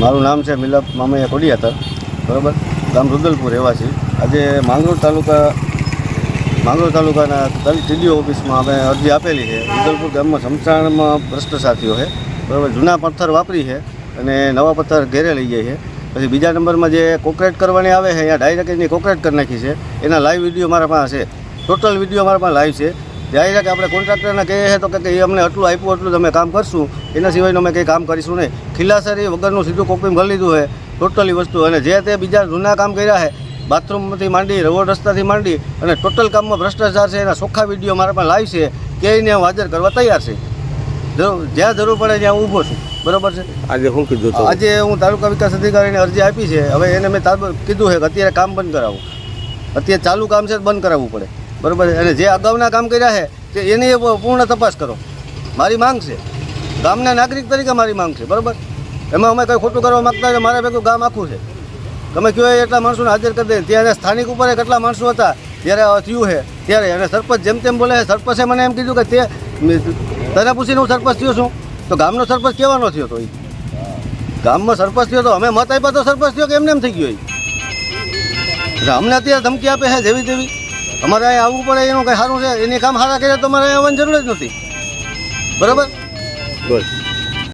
મારું નામ છે મિલપ મામૈયા કોડિયાતર. બરાબર? ગામ રુદલપુર, રહેવાસી. આજે માંગરોળ તાલુકા, માંગરોળ તાલુકાના ટીડીઓ ઓફિસમાં અમે અરજી આપેલી છે. રુદલપુર ગામમાં સમસાણમાં ભ્રષ્ટ સાથીઓ છે. બરાબર? જૂના પથ્થર વાપરી છે અને નવા પથ્થર ઘેરે લઈ જાય છે. પછી બીજા નંબરમાં જે કોકરેટ કરવાની આવે છે, અહીંયા ડાયરેક્ટ એની કોકરેટ કરી નાખી છે. એના લાઈવ વીડિયો મારા પાસે છે. ટોટલ વીડિયો મારા પાસે લાઈવ છે. ડાયરેક્ટ આપણે કોન્ટ્રાક્ટરને કહીએ છીએ તો કે એ અમને આટલું આપ્યું એટલું તમે કામ કરશું. એના સિવાયનું અમે કંઈ કામ કરીશું નહીં. ખિલ્લાસરી વગરનું સીધું કોપી કરી લીધું છે ટોટલી વસ્તુ. અને જે તે બીજા જૂના કામ કર્યા છે બાથરૂમથી માંડી રોડ રસ્તાથી માંડી અને ટોટલ કામમાં ભ્રષ્ટાચાર છે એના ચોખ્ખા વીડિયો મારા પાસે લાઈવ છે કે એને હું હાજર કરવા તૈયાર છે. જ્યાં જરૂર પડે ત્યાં હું ઊભો છું. બરોબર છે? આજે હું કીધું તો? આજે હું તાલુકા વિકાસ અધિકારીને અરજી આપી છે. હવે એને મેં કીધું છે કે અત્યારે કામ બંધ કરાવું. અત્યારે ચાલુ કામ છે બંધ કરાવવું પડે. બરોબર છે? અને જે અગાઉના કામ કર્યા છે, તે એની પૂર્ણ તપાસ કરો. મારી માંગ છે. ગામના નાગરિક તરીકે મારી માંગ છે, બરાબર? એમાં અમે કંઈ ખોટું કરવા માગતા નથી, મારા ભેગું ગામ આખું છે. તમે કહો એટલા માણસોને હાજર કરી દે. ત્યારે સ્થાનિક ઉપર કેટલા માણસો હતા, ત્યારે આ થયું છે. ત્યારે અને સરપંચ જેમ તેમ બોલે છે, સરપંચે મને એમ કીધું કે તે તને પૂછીને હું સરપંચ થયો છું? તો ગામનો સરપંચ કેવાનો થયો તો એ ગામમાં સરપંચ થયો તો અમે મત આપ્યા તો સરપંચ થયો કે એમને એમ થઈ ગયો એટલે અમને અત્યારે ધમકી આપે છે જેવી તેવી. અમારે અહીંયા આવવું પડે, એનું કંઈ સારું છે? એની કામ સારા કરે તો અમારે આવવાની જરૂર જ નથી. બરાબર? બોલ